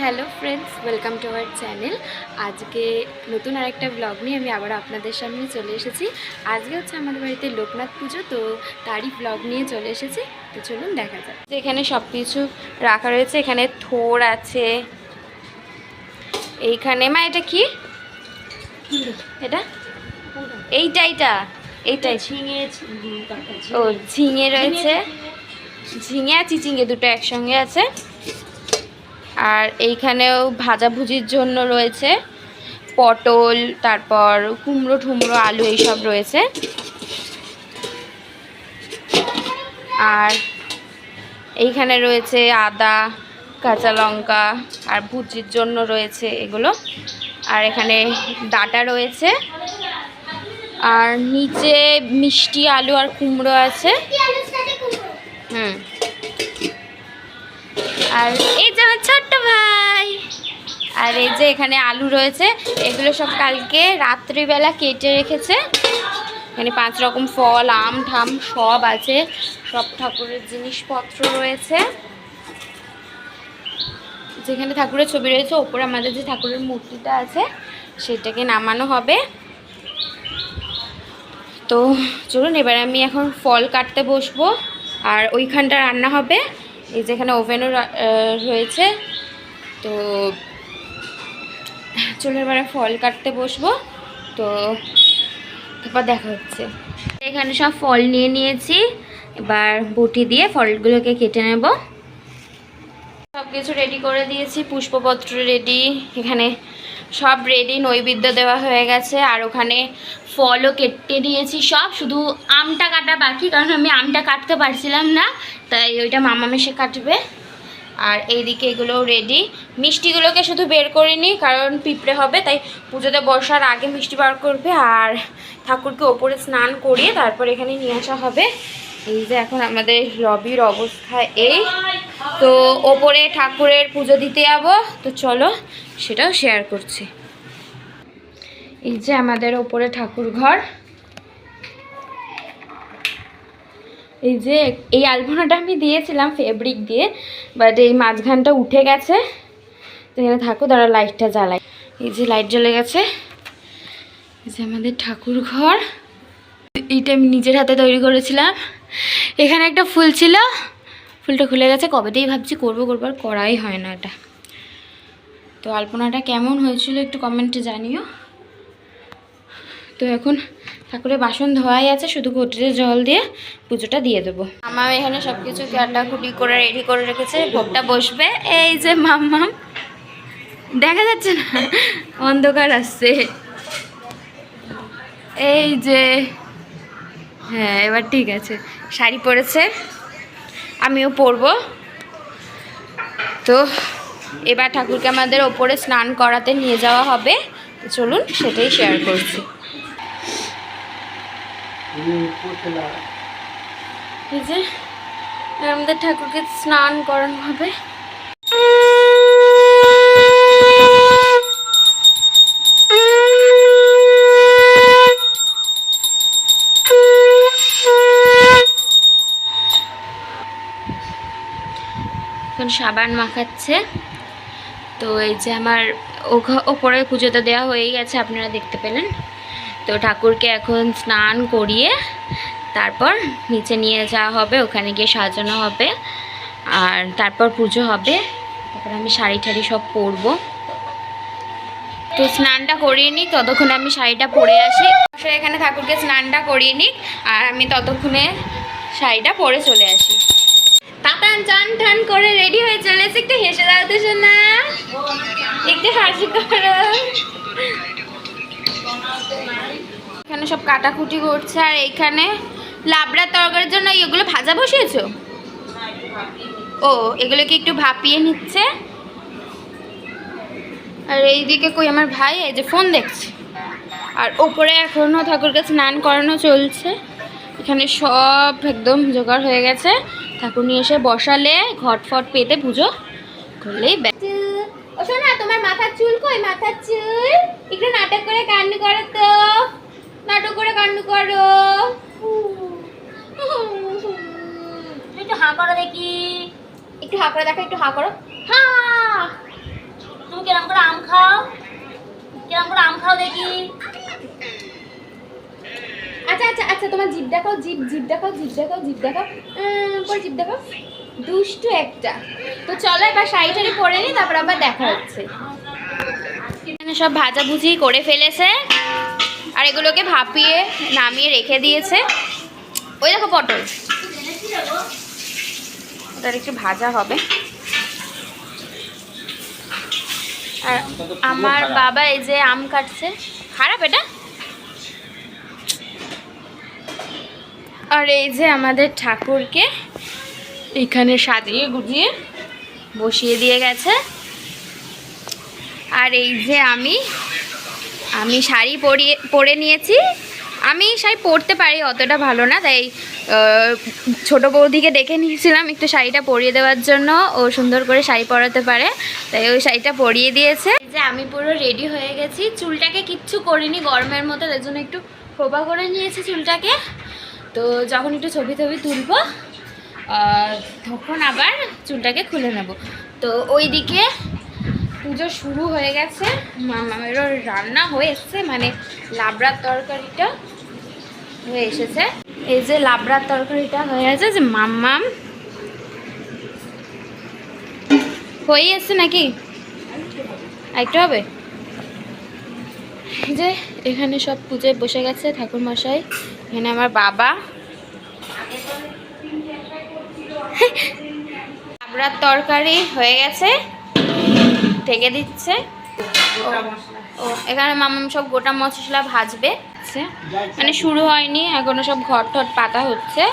Hello friends welcome to our channel. আজকে নতুন আরেকটা ব্লগ নিয়ে আমি আবার আপনাদের সামনে চলে এসেছি। আজকে হচ্ছে আমাদের বাড়িতে লোকনাথ পুজো তো তারই ব্লগ নিয়ে চলে এসেছি। তো চলুন দেখা যাক। এখানে সব কিছু রাখা রয়েছে এখানে থোর আছে। এইখানে মা এটা কি? এটা? এইটা এইটা? এইটাই ঝিঙে ও ঝিঙে রয়েছে। ঝিঙে আর চিচিঙ্গে দুটো একসঙ্গে আছে। আর এইখানেও ভাজাভুজির জন্য রয়েছে পটল, তারপর কুমড়ো ঠুমড়ো, আলু এইসব রয়েছে। আর এইখানে রয়েছে আদা, কাঁচা লঙ্কা আর ভুজির জন্য রয়েছে এগুলো। আর এখানে ডাটা রয়েছে। আর নিচে মিষ্টি আলু আর কুমড়ো আছে। হুম। আর এই যে আর এই যে এখানে আলু রয়েছে, এগুলো সব কালকে রাত্রিবেলা কেটে রেখেছে। এখানে পাঁচ রকম ফল, আম, ঠাম সব আছে, সব ঠাকুরের জিনিসপত্র রয়েছে। যেখানে ঠাকুরের ছবি রয়েছে, ওপরে আমাদের যে ঠাকুরের মূর্তিটা আছে, সেটাকে নামানো হবে। তো চলুন, এবার আমি এখন ফল কাটতে বসবো, আর ওইখানটা রান্না হবে। এই যেখানে ওভেনও রয়েছে। তো চলুন এবারে ফল কাটতে বসবো। তো তারপর দেখা হচ্ছে। এখানে সব ফল নিয়ে নিয়েছি। এবার বটি দিয়ে ফলগুলোকে কেটে নেব। সব কিছু রেডি করে দিয়েছি, পুষ্পপত্র রেডি এখানে সব রেডি নৈবেদ্য দেওয়া হয়ে গেছে। আর ওখানে ফলও কেটে দিয়েছি সব। শুধু আমটা কাটা বাকি, কারণ আমি আমটা কাটতে পারছিলাম না। তাই ওইটা মামা মেশে কাটবে। আর এইদিকে এগুলো রেডি মিষ্টিগুলোকে শুধু বের করিনি কারণ পিঁপড়ে হবে, তাই পুজোতে বসার আগে মিষ্টি বার করবে আর ঠাকুরকে ওপরে স্নান করিয়ে তারপর এখানে নিয়ে আসা হবে। এই যে এখন আমাদের লবির অবস্থা এই। তো ওপরে ঠাকুরের পুজো দিতে যাব, তো চলো সেটাও শেয়ার করছি। এই যে আমাদের ওপরে ঠাকুর ঘর এই যে, এই আলপনাটা আমি দিয়েছিলাম ফেব্রিক দিয়ে বাট এই মাঝখানটা উঠে গেছে। এখানে থাকো তারা লাইটটা জ্বালাই। এই যে লাইট জ্বলে গেছে। এই যে আমাদের ঠাকুর ঘর এইটা আমি নিজের হাতে তৈরি করেছিলাম। এখানে একটা ফুল ছিল। ফুলটা খুলে গেছে। কবেতেই ভাবছি করব করব, আর করাই হয় না এটা। তো আলপনাটা কেমন হয়েছিল একটু কমেন্টে জানিও। তো এখন ঠাকুরের বাসন ধোয়াই আছে, শুধু ঘটিতে জল দিয়ে পুজোটা দিয়ে দেবো। আমার এখানে সব কিছু কাটাকুটি করে রেডি করে রেখেছে, ভোগটা বসবে। এই যে মাম্মাম দেখা যাচ্ছে না, অন্ধকার আসছে। এই যে হ্যাঁ এবার ঠিক আছে, শাড়ি পরেছে, আমিও পরবো। তো এবার ঠাকুরকে আমাদের ওপরে স্নান করাতে নিয়ে যাওয়া হবে চলুন সেটাই শেয়ার করছি। আমাদের ঠাকুরকে স্নান করানো হবে। এখন সাবান মাখাচ্ছে। তো এই যে আমার ওপরে পুজোতে দেওয়া হয়ে গেছে, আপনারা দেখতে পেলেন। তো ঠাকুরকে এখন স্নান করিয়ে তারপর নিচে নিয়ে যাওয়া হবে, ওখানে গিয়ে সাজানো হবে। আর তারপর পুজো হবে। তারপর আমি শাড়ি ঠাড়ি সব পরবো। তো স্নানটা করিয়ে নিই ততক্ষণে আমি শাড়িটা পরে আসি। অবশ্যই এখানে ঠাকুরকে স্নানটা করিয়ে নিই আর আমি ততক্ষণে শাড়িটা পরে চলে আসি। তাতান চান টান করে রেডি হয়ে চলে এসে একটু হেসে দাও তো শোনা একটু হাসি করো। এখানে সব কাটাকুটি করছে আর এইখানে লাবড়া তরকারির জন্য এগুলো ভাজা বসিয়েছো? ও, এগুলোকে একটু ভাপিয়ে নিচ্ছে। আর এইদিকে কই আমার ভাই, এই যে ফোন দেখছে। আর ওপরে এখনও ঠাকুরকে স্নান করানো চলছে। এখানে সব একদম জোগাড় হয়ে গেছে। ঠাকুর নিয়ে এসে বসালে, ঘট ফট পেতে পুজো করলেই ও শোনা, তোমার মাথার চুল কই? মাথার চুল? একটু নাটক করে কান্ড করো তো। নাটক করে কান্ড করো। একটু হা করো দেখি। একটু হা করে দেখো একটু হা করো। হা। তুমি কিরম করে আম খাও? কিরম করে আম খাও দেখি। আচ্ছা আচ্ছা আচ্ছা তোমার জিভ দেখাও জিভ জিভ দেখাও জিভ দেখো জিভ দেখো পরে জিভ দেখো দুষ্টু একটা। তো চলো এবার শাড়ি টাড়ি পরে নি তারপর আবার দেখা হচ্ছে। সব ভাজাভুজি করে ফেলেছে। আর এগুলোকে ভাপিয়ে নামিয়ে রেখে দিয়েছে। ওই দেখো পটল। ওটার একটু ভাজা হবে। আর আমার বাবা এই যে আম কাটছে। খারাপ এটা? আর এই যে আমাদের ঠাকুরকে এখানে সাজিয়ে গুজিয়ে বসিয়ে দিয়ে গেছে। আর এই যে আমি আমি শাড়ি পরিয়ে পরে নিয়েছি। আমি শাড়ি পরতে পারি অতটা ভালো না, তাই ছোট বৌদিকে ডেকে নিয়েছিলাম একটু শাড়িটা পরিয়ে দেওয়ার জন্য, ও সুন্দর করে শাড়ি পরাতে পারে, তাই ওই শাড়িটা পরিয়ে দিয়েছে। যে আমি পুরো রেডি হয়ে গেছি, চুলটাকে কিচ্ছু করিনি গরমের মতো তার জন্য একটু খোপা করে নিয়েছি চুলটাকে। তো যখন একটু ছবি টবি তুলব তখন আবার চুলটাকে খুলে নেব। তো ওইদিকে পুজো শুরু হয়ে গেছে। মামামেরও রান্না হয়ে এসছে মানে লাবড়ার তরকারিটা হয়ে এসেছে। এই যে লাবড়ার তরকারিটা হয়ে গেছে, যে মাম্মাম হয়ে এসছে নাকি? একটু হবে? যে এখানে সব পুজোয় বসে গেছে ঠাকুর মশাই, এখানে আমার বাবা। লাবড়ার তরকারি হয়ে গেছে। ঢেকে দিচ্ছে। ও- এখানে মামাম সব গোটা মশলা ভাজবে। মানে শুরু হয়নি, এখনও সব ঘর টট পাতা হচ্ছে।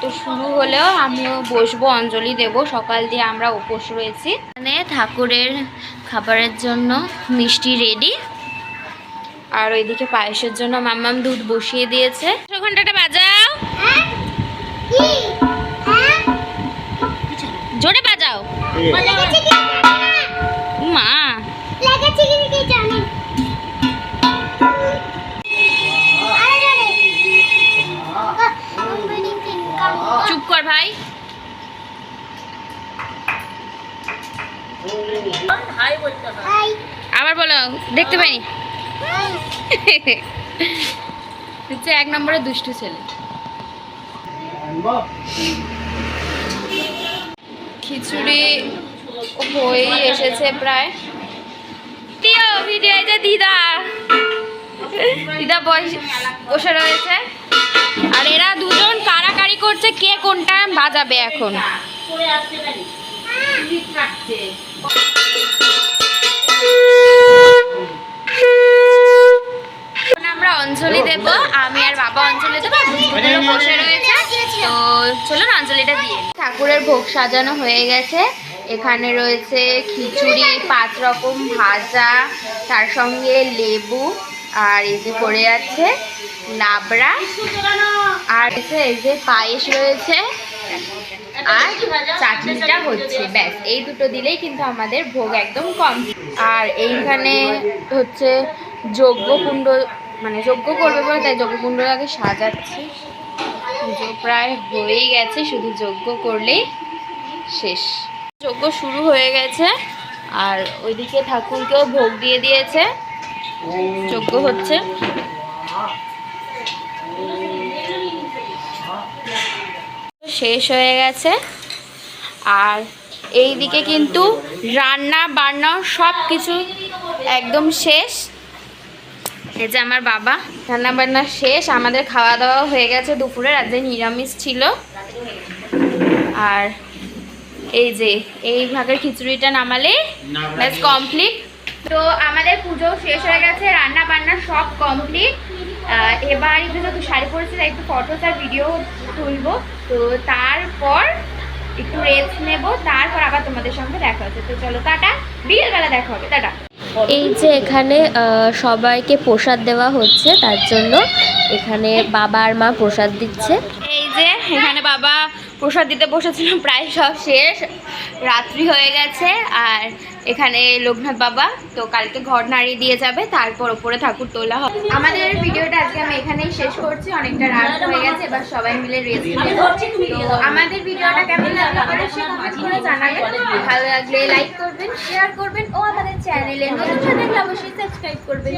তো শুরু হলেও আমিও বসবো, অঞ্জলি দেব। সকাল দিয়ে আমরা উপোস রয়েছি। মানে ঠাকুরের খাবারের জন্য মিষ্টি রেডি আর ওইদিকে পায়েসের জন্য মাম্মাম দুধ বসিয়ে দিয়েছে। ঘন্টাটা বাজাও। জোরে বাজাও। হচ্ছে এক নম্বরে দুষ্টু ছেলে। খিচুড়ি হয়ে এসেছে প্রায়। যে দিদা। দিদা বসে রয়েছে। আর এরা দুজন কারাকারি করছে কে কোনটা বাজাবে এখন। এখন আমরা অঞ্জলি দেব, আমি আর বাবা অঞ্জলি দেবো বসে রয়েছে। তো চলুন অঞ্জলিটা দিয়ে ঠাকুরের ভোগ সাজানো হয়ে গেছে। এখানে রয়েছে খিচুড়ি, পাঁচ রকম ভাজা, তার সঙ্গে লেবু, আর এই যে পড়ে আছে লাবড়া আর এই যে পায়েস রয়েছে। আর চাটনিটা হচ্ছে ব্যাস এই দুটো দিলেই কিন্তু আমাদের ভোগ একদম কম। আর এইখানে হচ্ছে যজ্ঞ যজ্ঞকুণ্ড মানে যজ্ঞ করবে বলে তাই যজ্ঞকুণ্ডটাকে সাজাচ্ছি। পুজো প্রায় হয়েই গেছে শুধু যজ্ঞ করলেই শেষ। যজ্ঞ শুরু হয়ে গেছে আর ওইদিকে ঠাকুরকেও ভোগ দিয়ে দিয়েছে। যজ্ঞ হচ্ছে। শেষ হয়ে গেছে। আর এই দিকে কিন্তু রান্না, বান্না সব কিছু একদম শেষ। এই যে আমার বাবা রান্না বান্না শেষ। আমাদের খাওয়া দাওয়া হয়ে গেছে দুপুরে রাতে নিরামিষ ছিল। আর এই যে, এই ভাগের খিচুড়িটা নামালে ব্যাস কমপ্লিট তো আমাদের পুজো শেষ হয়ে গেছে রান্না বান্না সব কমপ্লিট এবার একটু শাড়ি পরেছি একটু ফটোস আর ভিডিও তুলবো। তো তারপর একটু রেস্ট নেব তারপর আবার তোমাদের সঙ্গে দেখা হচ্ছে। তো চলো টাটা। বিকেলবেলা দেখা হবে টাটা। এই যে এখানে আহ, সবাইকে প্রসাদ দেওয়া হচ্ছে তার জন্য এখানে বাবা আর মা প্রসাদ দিচ্ছে। এই যে এখানে বাবা প্রসাদ দিতে বসেছিল প্রায় সব শেষ। রাত্রি হয়ে গেছে, আর এখানে লোকনাথ বাবা, তো কালকে ঘর নাড়িয়ে দিয়ে যাবে, তারপর ওপরে ঠাকুর তোলা হবে। আমাদের ভিডিওটা আজকে আমি এখানেই শেষ করছি, অনেকটা রাত হয়ে গেছে, এবার সবাই মিলে রেস্ট তো আমাদের ভিডিওটা কেমন লাগল করে জানাবেন। ভালো লাগলে লাইক করবেন শেয়ার করবেন, ও আমাদের চ্যানেলে নতুন অবশ্যই সাবস্ক্রাইব করবেন।